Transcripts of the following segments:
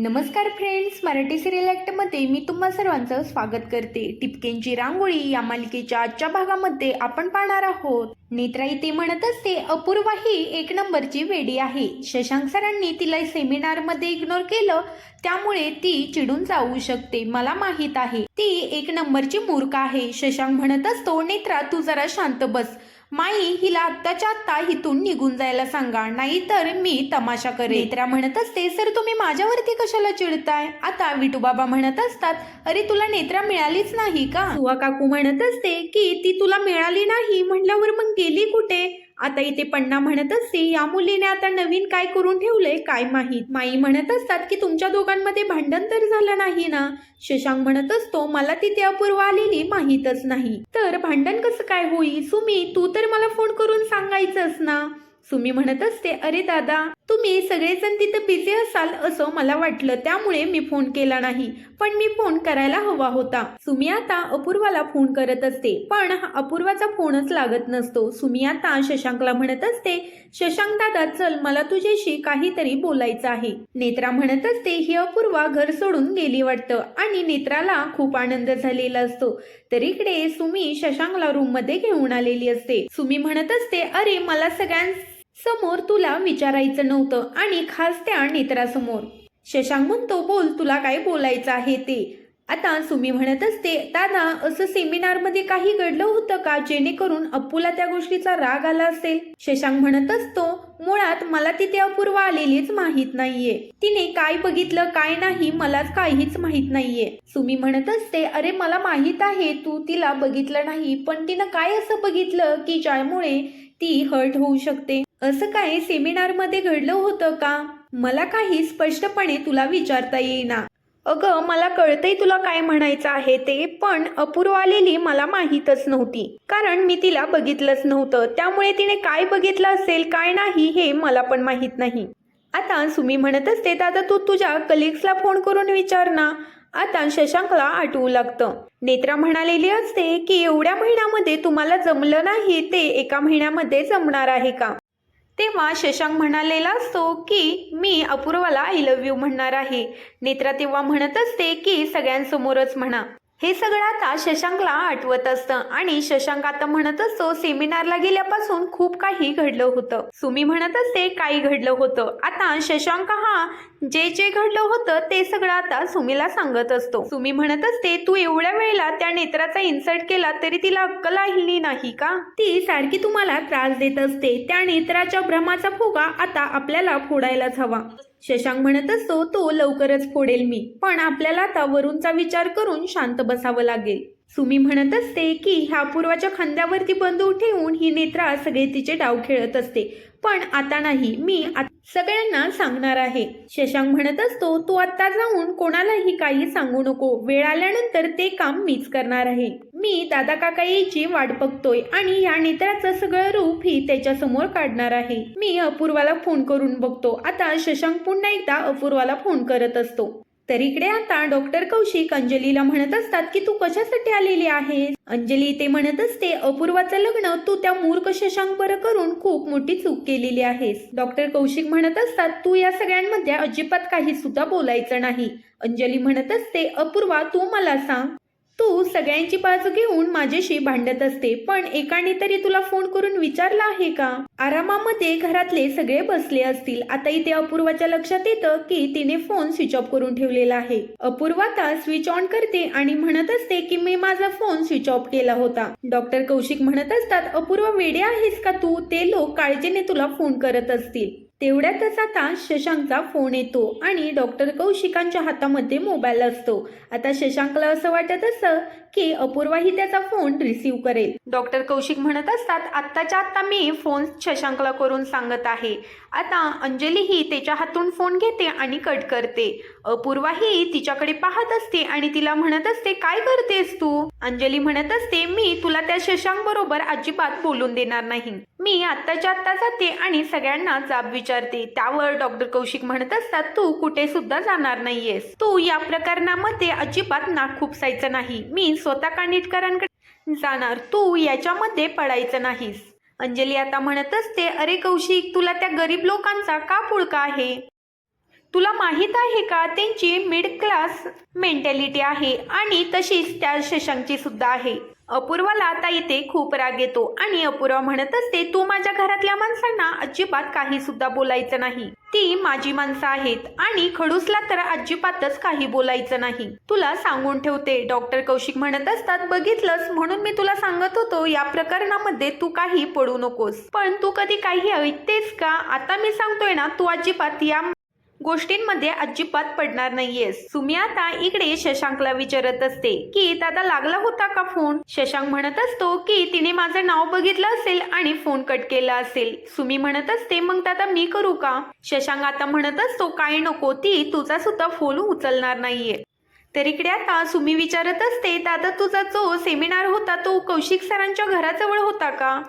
नमस्कार friends Marathi serial ॲक्टमध्ये मी तुम्हा सर्वांचं स्वागत करते. टिपकेंची रांगोळी या मालिकेच्या आजच्या भागामध्ये आपण पाहणार आहोत. नेत्रा इथे म्हणत असते अपूर्वा ही एक नंबरची वेडी आहे. शशांक सरांनी तिला सेमिनारमध्ये इग्नोर केलं. त्यामुळे ती चिडून जाऊ शकते मला माहीत आहे. ती एक नंबरची मूर्ख आहे. शशांक म्हणत असतो नेत्रा तू जरा शांत बस. माई हिला आत्ताच्या आत्ता हिथून निघून जायला सांगा नाहीतर मी तमाशा करेन. नेत्रा म्हणत असते सर तुम्ही माझ्यावरती कशाला चिडताय? आता विठूबाबा म्हणत असतात अरे तुला नेत्रा मिळालीच नाही का? सुवा काकू म्हणत असते की ती तुला मिळाली नाही म्हटल्यावर मग गेली कुठे? आता इथे पण्णा म्हणत असते या मुलीने आता नवीन काय करून ठेवलंय? काय माहीत? माई म्हणत असतात की तुमच्या दोघांमध्ये भांडण तर झालं नाही ना? शशांक म्हणत असतो मला तिथे अपूर्व आलेली माहीतच नाही. तर भांडण कसं काय होईल सुमी तू तर मला फोन करून सांगायचंस ना? सुमी म्हणत असते अरे दादा तुम्ही सगळेजण तिथं बिझी असाल असं मला वाटलं त्यामुळे मी फोन केला नाही. पण मी फोन करायला हवा होता. सुमी आता अपूर्वाला फोन करत असते. पण हा अपूर्वाचा फोनच लागत नसतो. सुमी आता शशांकला म्हणत असते शशांक दादा चल मला तुझ्याशी काहीतरी बोलायचं आहे. नेत्रा म्हणत असते ही अपूर्वा घर सोडून गेली वाटतं. आणि नेत्राला खूप आनंद झालेला असतो. तर इकडे सुमी शशांकला रूममध्ये घेऊन आलेली असते. सुमी म्हणत असते अरे मला सगळ्यां समोर तुला विचारायचं नव्हतं आणि खास त्या नेत्रासमोर. शशांक म्हणतो बोल तुला काय बोलायचं आहे ते? आता सुमी म्हणत असते दादा असं सेमिनारमध्ये काही घडलं होतं का जेणेकरून अप्पूला त्या गोष्टीचा राग आला असेल? शशांक म्हणत असतो मुळात मला तिथे अपूर्वा आलेलीच माहीत नाहीये. तिने काय बघितलं काय नाही मलाच काहीच माहीत नाहीये. सुमी म्हणत असते अरे मला माहीत आहे तू तिला बघितलं नाही पण तिनं काय असं बघितलं की ज्यामुळे ती हर्ट होऊ शकते? असं काय सेमिनारमध्ये घडलं होतं का? मला काही स्पष्टपणे तुला विचारता येईना. अगं मला कळतंय तुला काय म्हणायचं आहे ते पण अपूर्व आलेली मला माहीतच नव्हती. कारण मी तिला बघितलंच नव्हतं. त्यामुळे तिने काय बघितलं असेल काय नाही हे मला पण माहीत नाही. आता सुमी म्हणत असते दादा तू तुझ्या कलिग्सला फोन करून विचार ना. आता शशांकला आठवू लागतं. नेत्रा म्हणालेली असते की एवढ्या महिन्यामध्ये तुम्हाला जमलं नाही ते एका महिन्यामध्ये जमणार आहे का? तेव्हा शशांक म्हणालेला असतो की मी अपूर्वाला आय लव्ह यू म्हणणार आहे. नेत्रा तेव्हा म्हणत असते की सगळ्यांसमोरच म्हणा. हे सगळं आता शशांकला आठवत असतं. आणि शशांक आता म्हणत असतो सेमिनारला गेल्यापासून खूप काही घडलं होतं. सुमी म्हणत असते काही घडलं होतं. आता शशांक हा जे जे घडलं होतं ते सगळं आता सुमीला सांगत असतो. सुमी म्हणत असते तू एवढ्या वेळेला त्या नेत्राचा इन्सर्ट केला तरी तिला अक्कल आली नाही का? ती सारखी तुम्हाला त्रास देत असते. त्या नेत्राच्या भ्रमाचा फुगा आता आपल्याला फोडायलाच हवा. शशांक म्हणत असतो तो लवकरच फोडेल मी. पण आपल्याला आता वरूनचा विचार करून शांत बसावं लागेल. सुमी म्हणत असते की ह्या पूर्वाच्या खांद्यावरती बंदूक ठेवून ही नेत्रा सगळे तिचे डाव खेळत असते. पण आता नाही मी सगळ्यांना सांगणार आहे. शशांक म्हणत असतो तू आता जाऊन कोणालाही काही सांगू नको. वेळ आल्यानंतर ते काम मीच करणार आहे. मी दादा काका यायची वाट बघतोय आणि या नेत्राचं सगळं रूप ही त्याच्यासमोर काढणार आहे. मी अपूर्वाला फोन करून बघतो. आता शशांक पुन्हा एकदा अपूर्वाला फोन करत असतो. तर इकडे आता डॉक्टर कौशिक अंजलीला म्हणत असतात की तू कशासाठी आलेली आहेस? अंजली ते म्हणत असते अपूर्वाचं लग्न तू त्या मूर्ख शशांक बरं करून खूप मोठी चूक केलेली आहेस. डॉक्टर कौशिक म्हणत असतात तू या सगळ्यांमध्ये अजिबात काही सुद्धा बोलायचं नाही. अंजली म्हणत असते अपूर्वा तू मला सांग. तू सगळ्यांची बाजू घेऊन माझ्याशी भांडत असते पण एकाने तरी तुला फोन करून विचारला आहे का? आरामामध्ये घरातले सगळे बसले असतील. आता इथे अपूर्वाच्या लक्षात येतं की तिने फोन स्विच ऑफ करून ठेवलेला आहे. अपूर्वा आता स्विच ऑन करते आणि म्हणत असते की मी माझा फोन स्विच ऑफ केला होता. डॉक्टर कौशिक म्हणत असतात अपूर्व वेडे आहेस का तू? ते लोक काळजीने तुला फोन करत असतील. तेवढ्यातच आता शशांकचा फोन येतो आणि डॉक्टर कौशिकांच्या हातामध्ये मोबाईल असतो. आता शशांकला असं वाटत असं की अपूर्वाही त्याचा फोन रिसीव्ह करेल. डॉक्टर कौशिक म्हणत असतात आत्ताच्या आत्ता मी फोन शशांकला करून सांगत आहे. आता अंजली ही त्याच्या हातून फोन घेते आणि कट करते. अपूर्वा ही तिच्याकडे पाहत असते आणि तिला म्हणत असते काय करतेस तू? अंजली म्हणत असते मी तुला त्या शशांक बरोबर अजिबात बोलून देणार नाही. मी आत्ताच्या आत्ता जाते आणि सगळ्यांना जाब विचारते त्यावर डॉक्टर कौशिक म्हणत असतात तू कुठे सुद्धा जाणार नाहीयेस. तू या प्रकरणामध्ये अजिबात नाक खुपसायचं नाही. मी स्वतः कानिटकरांकडे जाणार. तू याच्यामध्ये पडायचं नाहीस. अंजली आता म्हणत असते अरे कौशिक तुला त्या गरीब लोकांचा का पुळका आहे? तुला माहीत आहे का त्यांची मिड क्लास मेंटॅलिटी आहे आणि तशीच त्या शशांकची सुद्धा आहे. अपूर्वाला आता इथे खूप राग येतो आणि अपूर्वा म्हणत असते तू माझ्या घरातल्या माणसांना अजिबात काही सुद्धा बोलायचं नाही. ती माझी माणसं आहेत आणि खडूसला तर अजिबातच काही बोलायचं नाही. तुला सांगून ठेवते डॉक्टर कौशिक म्हणत असतात. बघितलंस म्हणून मी तुला सांगत होतो या प्रकरणामध्ये तू काही पडू नकोस. पण तू कधी काही ऐकतेस का? आता मी सांगतोय ना तू अजिबात या गोष्टींमध्ये अजिबात पडणार नाहीयेस सुमी आता इकडे शशांकला विचारत असते की दादा लागला होता का फोन? शशांक म्हणत असतो की तिने माझं नाव बघितलं असेल आणि फोन कट केला असेल. सुमी म्हणत असते मग दादा मी करू का? शशांक आता म्हणत असतो काय नको ती तुझा सुद्धा फोन उचलणार नाहीये. तर इकडे आता सुमी विचारत असते दादा तुझा जो सेमिनार होता तो कौशिक सरांच्या घराजवळ होता का?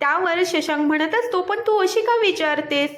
त्यावर शशांक म्हणत असतो पण तू अशी का विचारतेस?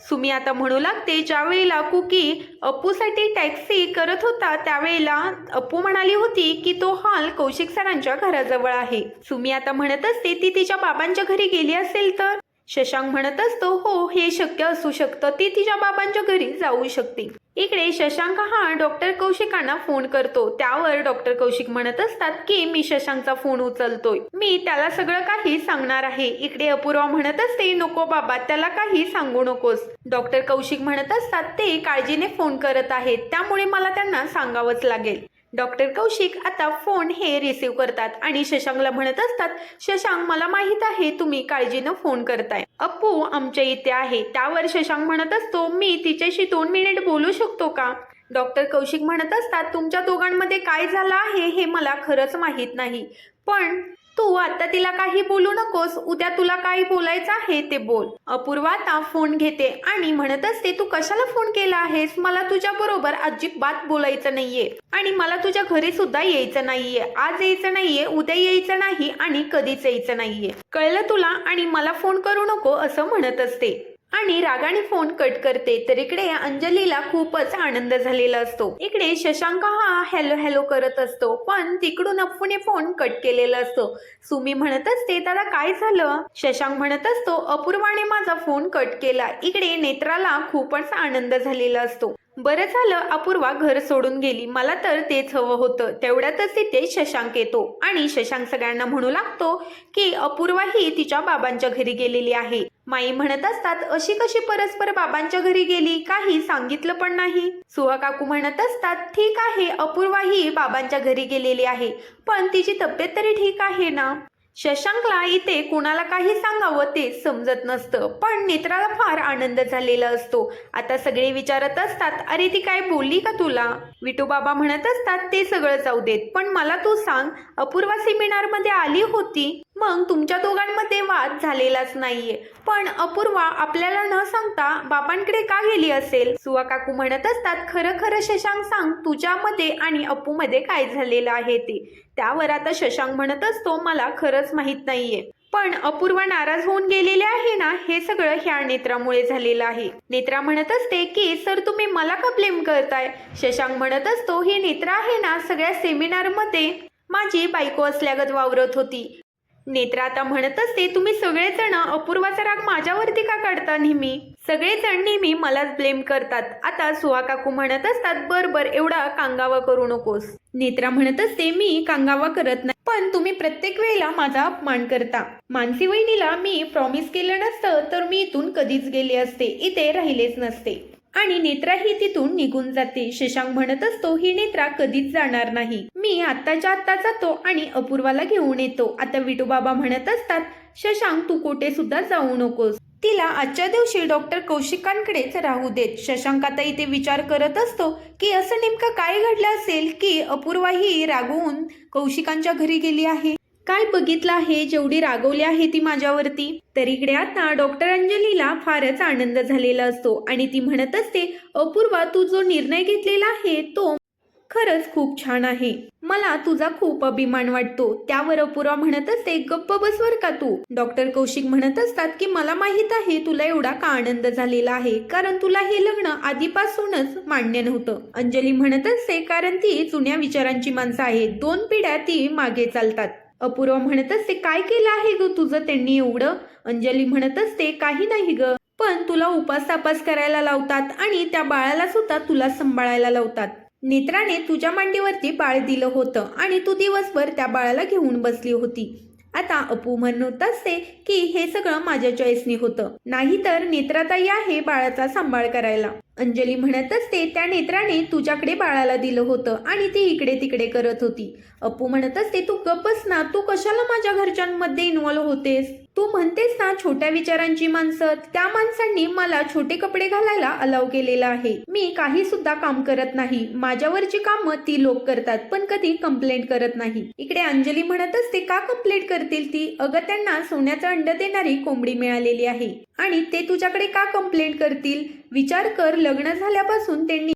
सुमी आता म्हणू लागते ज्यावेळेला कुकी अप्पूसाठी टॅक्सी करत होता त्यावेळेला अप्पू म्हणाली होती की तो हॉल कौशिक सरांच्या घराजवळ आहे. सुमी आता म्हणत असते ती तिच्या बाबांच्या घरी गेली असेल तर? शशांक म्हणत असतो हो हे शक्य असू शकतं. ती तिच्या बाबांच्या घरी जाऊ शकते. इकडे शशांक हा डॉक्टर कौशिकांना फोन करतो. त्यावर डॉक्टर कौशिक म्हणत असतात की मी शशांकचा फोन उचलतोय. मी त्याला सगळं काही सांगणार आहे. इकडे अपूर्वा म्हणत असते नको बाबा त्याला काही सांगू नकोस. डॉक्टर कौशिक म्हणत असतात ते काळजीने फोन करत आहेत. त्यामुळे मला त्यांना सांगावंच लागेल. डॉक्टर कौशिक आता फोन हे रिसीव करतात आणि शशांकला म्हणत असतात शशांक मला माहीत आहे तुम्ही काळजीनं फोन करताय. अप्पू आमच्या इथे आहे. त्यावर शशांक म्हणत असतो मी तिच्याशी दोन मिनिट बोलू शकतो का? डॉक्टर कौशिक म्हणत असतात तुमच्या दोघांमध्ये काय झालं आहे हे मला खरंच माहीत नाही. पण तू आता तिला काही बोलू नकोस उद्या तुला काही बोलायचं आहे ते बोल. अपूर्वा आता फोन घेते आणि म्हणत असते तू कशाला फोन केला आहेस? मला तुझ्या बरोबर अजिबात बोलायचं नाहीये आणि मला तुझ्या घरी सुद्धा यायचं नाहीये. आज यायचं नाहीये उद्या यायचं नाही आणि कधीच यायचं नाहीये. कळलं तुला आणि मला फोन करू नको असं म्हणत असते. आणि रागाने फोन कट करते तर इकडे अंजलीला खूपच आनंद झालेला असतो. इकडे शशांक हा हॅलो हॅलो करत असतो पण तिकडून अप्पूने फोन कट केलेला असतो. सुमी म्हणत असते दादा काय झालं? शशांक म्हणत असतो अपूर्वाने माझा फोन कट केला. इकडे नेत्राला खूपच आनंद झालेला असतो. बरं झालं अपूर्वा घर सोडून गेली. मला तर तेच हवं होतं. तेवढ्यातच तिथे शशांक येतो. आणि शशांक सगळ्यांना म्हणू लागतो की अपूर्वा ही तिच्या बाबांच्या घरी गेलेली आहे. माई म्हणत असतात अशी कशी परस्पर बाबांच्या घरी गेली? काही सांगितलं पण नाही. सुहा काकू म्हणत असतात ठीक आहे अपूर्वा ही बाबांच्या घरी गेलेली आहे. पण तिची तब्येत तरी ठीक आहे ना? शशांकला इथे कुणाला काही सांगावं ते समजत नसतं पण नेत्राला फार आनंद झालेला असतो. आता सगळे विचारत असतात अरे ती काय बोलली का तुला? विटू बाबा म्हणत असतात ते सगळं जाऊ देत पण मला तू सांग अपूर्वा सेमिनारमध्ये आली होती? मग तुमच्या दोघांमध्ये वाद झालेलाच नाहीये. पण अपूर्वा आपल्याला न सांगता बाबांकडे का गेली असेल? सुवा काकू म्हणत असतात खरं खरं शशांक सांग तुझ्यामध्ये आणि अप्पूमध्ये काय झालेलं आहे ते. त्यावर आता शशांक म्हणत असतो मला खरंच माहीत नाहीये. पण अपूर्वा नाराज होऊन गेलेले आहे ना हे सगळं ह्या नेत्रामुळे झालेलं आहे. नेत्रा म्हणत असते की सर तुम्ही मला का ब्लेम करताय? शशांक म्हणत असतो ही नेत्रा आहे ना सगळ्या सेमिनारमध्ये माझी बायको असल्यागत वावरत होती. नेत्रा आता म्हणत असते तुम्ही सगळेजण अपूर्वाचा राग माझ्यावरती का काढता नेहमी? सगळेजण नेहमी मलाच ब्लेम करतात. आता सुहा काकू म्हणत असतात बर बर एवढा कांगावा करू नकोस. नेत्रा म्हणत असते मी कांगावा करत नाही पण तुम्ही प्रत्येक वेळेला माझा अपमान करता. मानसी वहिनीला मी प्रॉमिस केलं नसतं तर मी इथून कधीच गेले असते. इथे राहिलेच नसते. आणि नेत्रा ही तिथून निघून जाते. शशांक म्हणत असतो ही नेत्रा कधीच जाणार नाही. मी आत्ताच्या आत्ता जातो आणि अपूर्वाला घेऊन येतो. आता विटू बाबा म्हणत असतात शशांक तू कुठे सुद्धा जाऊ नकोस. तिला आजच्या दिवशी डॉक्टर कौशिकांकडेच राहू देत. शशांक आता इथे विचार करत असतो की असं नेमकं काय घडलं असेल की अपूर्वा ही रागवून कौशिकांच्या घरी गेली आहे? काय बघितलं आहे? जेवढी रागवली आहे ती माझ्यावरती. तर इकडे आता डॉक्टर अंजलीला फारच आनंद झालेला असतो. आणि ती म्हणत असते अपूर्वा तू जो निर्णय घेतलेला आहे तो खरंच खूप छान आहे. मला तुझा खूप अभिमान वाटतो. त्यावर अपूर्वा म्हणत असते गप्प बसवर का तू. डॉक्टर कौशिक म्हणत असतात की मला माहीत आहे तुला एवढा का आनंद झालेला आहे? कारण तुला हे लग्न आधीपासूनच मान्य नव्हतं. अंजली म्हणत असते कारण ती जुन्या विचारांची माणसं आहेत. दोन पिढ्या ती मागे चालतात. अपूर्वा म्हणत असते काय केलं आहे ग तुझं त्यांनी एवढं? अंजली म्हणत असते काही नाही ग. पण तुला उपास तापास करायला लावतात आणि त्या बाळाला सुद्धा तुला सांभाळायला लावतात. नेत्राने तुझ्या मांडीवरती बाळ दिलं होतं आणि तू दिवसभर त्या बाळाला घेऊन बसली होती. आता अपू म्हणत असते की हे सगळं माझ्या चॉईसनी होतं. नाहीतर नेत्राताई आहे बाळाचा सांभाळ करायला. अंजली म्हणत असते त्या नेत्राने तुझ्याकडे बाळाला दिलं होतं आणि ती इकडे तिकडे करत होती. अपू म्हणत असते तू गपस ना तू कशाला माझ्या घरच्यांमध्ये इन्व्हॉल्व होतेस? तू म्हणतेस ना छोट्या विचारांची माणसं त्या माणसांनी मला छोटे कपडे घालायला अलाव केलेला आहे. मी काही सुद्धा काम करत नाही. माझ्यावरची कामं ती लोक करतात पण कधी कंप्लेंट करत नाही. इकडे अंजली म्हणत असते का कंप्लेंट करतील ती? अगं त्यांना सोन्याचं अंड देणारी कोंबडी मिळालेली आहे. आणि ते तुझ्याकडे का कंप्लेंट करतील? विचार कर लग्न झाल्यापासून त्यांनी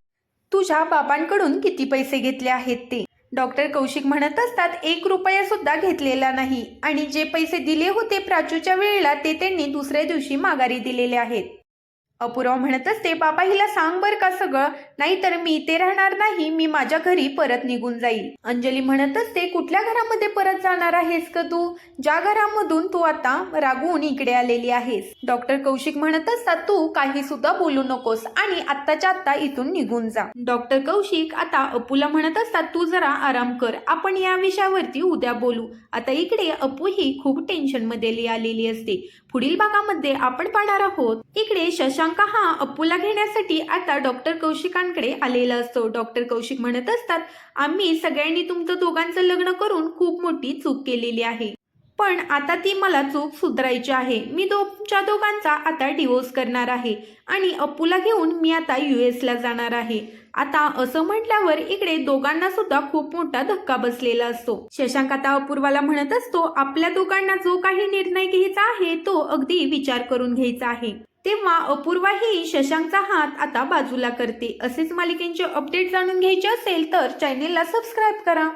तुझ्या बापांकडून किती पैसे घेतले आहेत ते. डॉक्टर कौशिक म्हणत असतात एक रुपया सुद्धा घेतलेला नाही. आणि जे पैसे दिले होते प्राचूच्या वेळेला ते त्यांनी दुसऱ्या दिवशी माघारी दिलेले आहेत. अपुराव म्हणत असते बाबा हिला सांग बर का सगळं. नाहीतर मी इथे राहणार नाही मी माझ्या घरी परत निघून जाईल. अंजली म्हणत असते कुठल्या घरामध्ये परत जाणार आहेस का तू? ज्या घरामधून तू आता रागवून इकडे आलेली आहेस. डॉक्टर कौशिक म्हणत असतात तू काही सुद्धा बोलू नकोस आणि आत्ताच्या आत्ता इथून निघून जा. डॉक्टर कौशिक आता अपूला म्हणत असतात तू जरा आराम कर. आपण या विषयावरती उद्या बोलू. आता इकडे अपू ही खूप टेन्शनमध्ये आलेली असते. पुढील भागामध्ये आपण पाहणार आहोत. इकडे शशांक हा अप्पूला घेण्यासाठी आता डॉक्टर कौशिकांकडे आलेला असतो. डॉक्टर कौशिक म्हणत असतात आम्ही सगळ्यांनी तुमचं दोघांचं लग्न करून खूप मोठी चूक केलेली आहे. पण आता ती मला चूक सुधारायची आहे. मी तुमच्या दोघांचा आता डिवोर्स करणार आहे आणि अप्पूला घेऊन मी आता यू एसला जाणार आहे. आता असं म्हटल्यावर इकडे दोघांना सुद्धा खूप मोठा धक्का बसलेला असतो. शशांक आता अपूर्वाला म्हणत असतो आपल्या दोघांना जो काही निर्णय घ्यायचा आहे तो अगदी विचार करून घ्यायचा आहे. तेव्हा अपूर्वा ही शशांकचा हात आता बाजूला करते. असेच मालिकेंचे अपडेट जाणून घ्यायचे असेल तर चॅनेलला सबस्क्राईब करा.